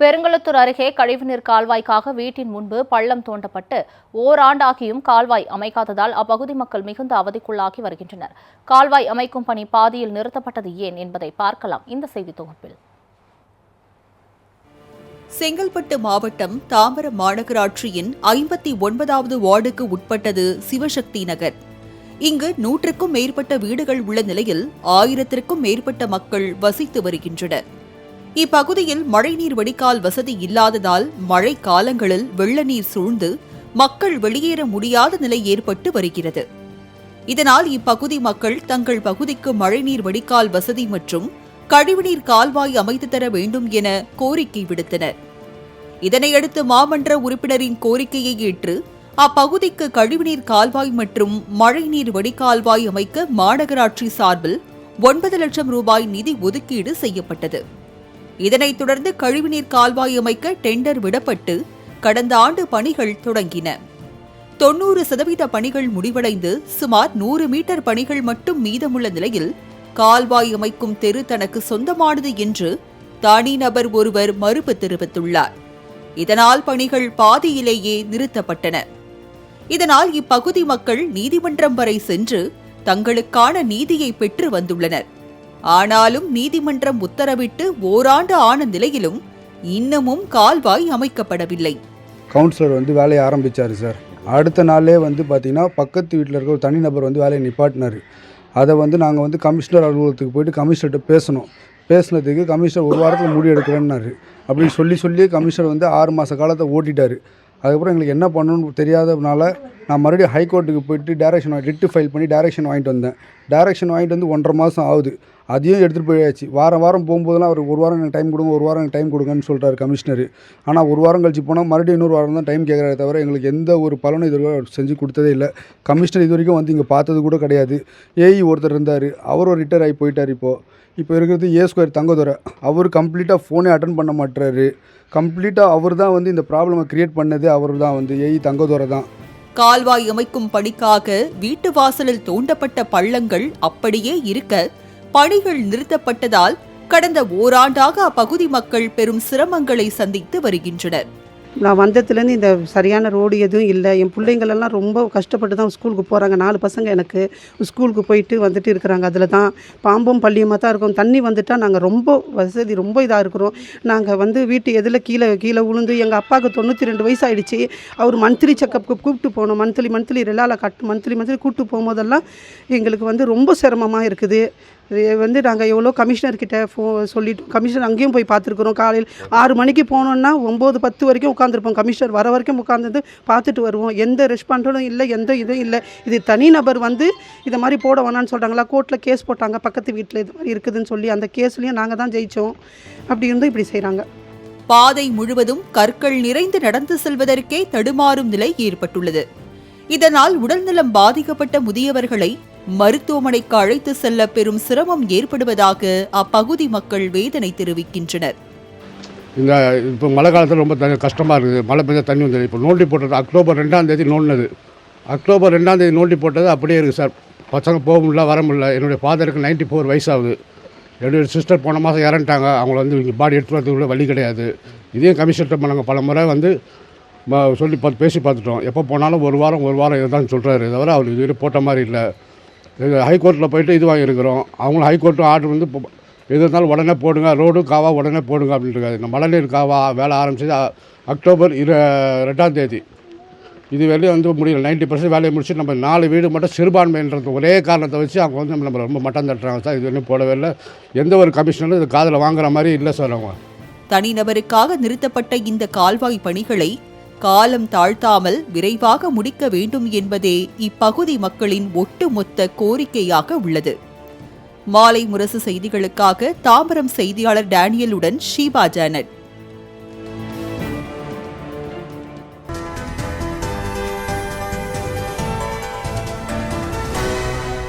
பெருங்குளத்தூர் அருகே கழிவுநீர் கால்வாய்க்காக வீட்டின் முன்பு பள்ளம் தோண்டப்பட்டு ஓராண்டாகியும் கால்வாய் அமைக்காததால் அப்பகுதி மக்கள் மிகுந்த அவதிக்குள்ளாகி வருகின்றனர். கால்வாய் அமைக்கும் பணி பாதியில் நிறுத்தப்பட்டது ஏன் என்பதை பார்க்கலாம். இந்த செய்தி தொகுப்பில். செங்கல்பட்டு மாவட்டம் தாம்பரம் மாநகராட்சியின் ஐம்பத்தி ஒன்பதாவது வார்டுக்கு உட்பட்டது சிவசக்தி நகர். இங்கு நூற்றுக்கும் மேற்பட்ட வீடுகள் உள்ள நிலையில் ஆயிரத்திற்கும் மேற்பட்ட மக்கள் வசித்து வருகின்றனர். இப்பகுதியில் மழைநீர் வடிகால் வசதி இல்லாததால் மழை காலங்களில் வெள்ள நீர் சூழ்ந்து மக்கள் வெளியேற முடியாத நிலை ஏற்பட்டு வருகிறது. இதனால் இப்பகுதி மக்கள் தங்கள் பகுதிக்கு மழைநீர் வடிகால் வசதி மற்றும் கழிவுநீர் கால்வாய் அமைத்து தர வேண்டும் என கோரிக்கை விடுத்தனர். இதனையடுத்து மாமன்ற உறுப்பினரின் கோரிக்கையை ஏற்று அப்பகுதிக்கு கழிவுநீர் கால்வாய் மற்றும் மழைநீர் வடிகால்வாய் அமைக்க மாநகராட்சி சார்பில் ஒன்பது லட்சம் ரூபாய் நிதி ஒதுக்கீடு செய்யப்பட்டது. இதனைத் தொடர்ந்து கழிவுநீர் கால்வாய் அமைக்க டெண்டர் விடப்பட்டு கடந்த ஆண்டு பணிகள் தொடங்கின. தொன்னூறு சதவீத பணிகள் முடிவடைந்து சுமார் நூறு மீட்டர் பணிகள் மட்டும் மீதமுள்ள நிலையில் கால்வாய் அமைக்கும் தெரு தனக்கு சொந்தமானது என்று தனிநபர் ஒருவர் மறுப்பு தெரிவித்துள்ளார். இதனால் பணிகள் பாதியிலேயே நிறுத்தப்பட்டன. இதனால் இப்பகுதி மக்கள் நீதிமன்றம் வரை சென்று தங்களுக்கான நீதியை பெற்று வந்துள்ளனர். ஆனாலும் நீதிமன்றம் உத்தரவிட்டு ஓராண்டு ஆன நிலையிலும் இன்னமும் கால்வாய் அமைக்கப்படவில்லை. கவுன்சிலர் வந்து வேலையை ஆரம்பித்தார் சார். அடுத்த நாளே வந்து பார்த்திங்கன்னா பக்கத்து வீட்டில் இருக்க ஒரு தனிநபர் வந்து வேலையை நிப்பாட்டினார். அதை வந்து நாங்கள் வந்து கமிஷனர் அலுவலகத்துக்கு போயிட்டு கமிஷனர்கிட்ட பேசணும். பேசினதுக்கு கமிஷனர் ஒரு வாரத்தில் முடி எடுக்கிறேன்னாரு. அப்படின்னு சொல்லி சொல்லி கமிஷனர் வந்து ஆறு மாத காலத்தை ஓட்டிட்டார். அதுக்கப்புறம் எங்களுக்கு என்ன பண்ணணும்னு தெரியாததுனால நான் மறுபடியும் ஹைகோர்ட்டுக்கு போயிட்டு டேரக்ஷன் ரிட்டு ஃபைல் பண்ணி டேரக்ஷன் வாங்கிட்டு வந்தேன். டேரக்ஷன் வாங்கிட்டு வந்து ஒன்றரை மாதம் ஆகுது. அதையும் எடுத்துகிட்டு போயாச்சு. வாரம் வாரம் போகும்போதெல்லாம் அவர் ஒரு வாரம் எனக்கு டைம் கொடுங்க ஒரு வாரம் எனக்கு டைம் கொடுங்கன்னு சொல்கிறார் கமிஷனர் ஆனால் ஒரு வாரம் கழிச்சு போனால் மறுபடியும் இன்னொரு வாரம் தான் டைம் கேட்குறாரு தவிர எங்களுக்கு எந்த ஒரு பலனும் இது வரைக்கும் செஞ்சு கொடுத்ததே இல்லை. கமிஷனர் இது வரைக்கும் வந்து இங்கே பார்த்தது கூட கிடையாது. ஏஇ ஒருத்தர் இருந்தார். அவரும் ரிட்டையர் ஆகி போயிட்டார் இப்போது இப்போ இருக்கிறது ஏ ஸ்கொயர் தங்கதுரை. அவர் கம்ப்ளீட்டாக ஃபோனே அட்டன் பண்ண மாட்டுறாரு கம்ப்ளீட்டாக அவர் தான் வந்து இந்த ப்ராப்ளமை க்ரியேட் பண்ணது. அவர் தான் வந்து ஏஇ தங்கதுரை தான். கால்வாய் அமைக்கும் பணிக்காக வீட்டு வாசலில் தோண்டப்பட்ட பள்ளங்கள் அப்படியே இருக்க பணிகள் நிறுத்தப்பட்டதால் கடந்த ஓராண்டாக அப்பகுதி மக்கள் பெரும் சிரமங்களை சந்தித்து வருகின்றனர். நான் வந்ததுலேருந்து இந்த சரியான ரோடு எதுவும் இல்லை. என் பிள்ளைங்களெல்லாம் ரொம்ப கஷ்டப்பட்டு தான் ஸ்கூலுக்கு போகிறாங்க நாலு பசங்க எனக்கு ஸ்கூலுக்கு போயிட்டு வந்துட்டு இருக்கிறாங்க. அதில் தான் பாம்பும் பள்ளியுமாக தான் இருக்கும். தண்ணி வந்துட்டால் நாங்கள் ரொம்ப வசதி ரொம்ப இதாக இருக்கிறோம். நாங்கள் வந்து வீட்டு எதில் கீழே கீழே விழுந்து எங்கள் அப்பாவுக்கு தொண்ணூற்றி ரெண்டு வயசு ஆகிடுச்சு அவர் மந்த்லி செக்கப்புக்கு கூப்பிட்டு போனோம் மந்த்லி மந்த்லி ரெலால கட் மந்த்லி மந்த்லி கூப்பிட்டு போகும்போதெல்லாம் எங்களுக்கு வந்து ரொம்ப சிரமமாக இருக்குது. வந்து நாங்கள் எவ்வளோ கமிஷனர்கிட்ட ஃபோ சொல்லிட்டோம் கமிஷனர் அங்கேயும் போய் பார்த்துருக்குறோம். காலையில் ஆறு மணிக்கு போனோன்னா ஒம்பது பத்து வரைக்கும் உட்காந்துருப்போம் கமிஷனர் வர வரைக்கும் உட்காந்துருந்து பார்த்துட்டு வருவோம். எந்த ரெஸ்பாண்டும் இல்லை எந்த இதுவும் இல்லை. இது தனிநபர் வந்து இதை மாதிரி போட வேணான்னு சொல்கிறாங்களா கோர்ட்டில் கேஸ் போட்டாங்க. பக்கத்து வீட்டில் இது மாதிரி இருக்குதுன்னு சொல்லி அந்த கேஸ்லேயும் நாங்கள் தான் ஜெயித்தோம் அப்படி இருந்து இப்படி செய்கிறாங்க பாதை முழுவதும் கற்கள் நிறைந்து நடந்து செல்வதற்கே தடுமாறும் நிலை ஏற்பட்டுள்ளது. இதனால் உடல்நலம் பாதிக்கப்பட்ட முதியவர்களை மருத்துவமனைக்கு அழைத்து செல்ல பெரும் சிரமம் ஏற்படுவதாக அப்பகுதி மக்கள் வேதனை தெரிவிக்கின்றனர். இந்த இப்போ மழை காலத்தில் ரொம்ப த கஷ்டமாக இருக்குது. மழை பெஞ்சா தண்ணி வந்தது இப்போ நோண்டி போட்டது அக்டோபர் ரெண்டாம் தேதி நோண்டினது. அக்டோபர் ரெண்டாம் தேதி நோண்டி போட்டது அப்படியே இருக்குது சார். பசங்க போக முடியல வர முடியல. என்னுடைய ஃபாதருக்கு 94 ஃபோர் வயசாகுது. என்னுடைய சிஸ்டர் போன மாதம் இறந்துட்டாங்க. அவங்கள வந்து இங்கே பாடி எடுத்து வரதுக்குள்ள வழி கிடையாது. இதையும் கமிஷன்கிட்ட நாங்கள் பல முறை வந்து சொல்லி பார்த்து பேசி பார்த்துட்டோம் எப்போ போனாலும் ஒரு வாரம் ஒரு வாரம் இதுதான் சொல்கிறாரு தவிர அவர் இது போட்ட மாதிரி இல்லை. இது ஹைகோர்ட்டில் போயிட்டு இது வாங்கியிருக்கிறோம். அவங்களும் ஹைகோர்ட்டு ஆர்டர் வந்து இப்போ எது இருந்தாலும் உடனே போடுங்க ரோடு காவா உடனே போடுங்க அப்படின்ட்டு இந்த மழைநீர் காவா வேலை ஆரம்பிச்சது அக்டோபர் இரு ரெண்டாம் தேதி. இது வரையும் வந்து முடியல. நைன்ட்டி பர்சன்ட் வேலையை முடிச்சு நம்ம நாலு வீடு மட்டும் சிறுபான்மைன்றது ஒரே காரணத்தை வச்சு அவங்க வந்து நம்ம ரொம்ப மட்டம் தட்டுறாங்க சார். இது இன்னும் போடவே இல்லை. எந்த ஒரு கமிஷனரும் இது காதில் வாங்குற மாதிரி இல்லை சார் அவங்க. தனிநபருக்காக நிறுத்தப்பட்ட இந்த கால்வாய் பணிகளை காலம் தாழ்த்தாமல் விரைவாக முடிக்க வேண்டும் என்பதே இப்பகுதி மக்களின் ஒட்டுமொத்த கோரிக்கையாக உள்ளது. மாலை முரசு செய்திகளுக்காக தாம்பரம் செய்தியாளர் டேனியலுடன் ஷீபா ஜானட்.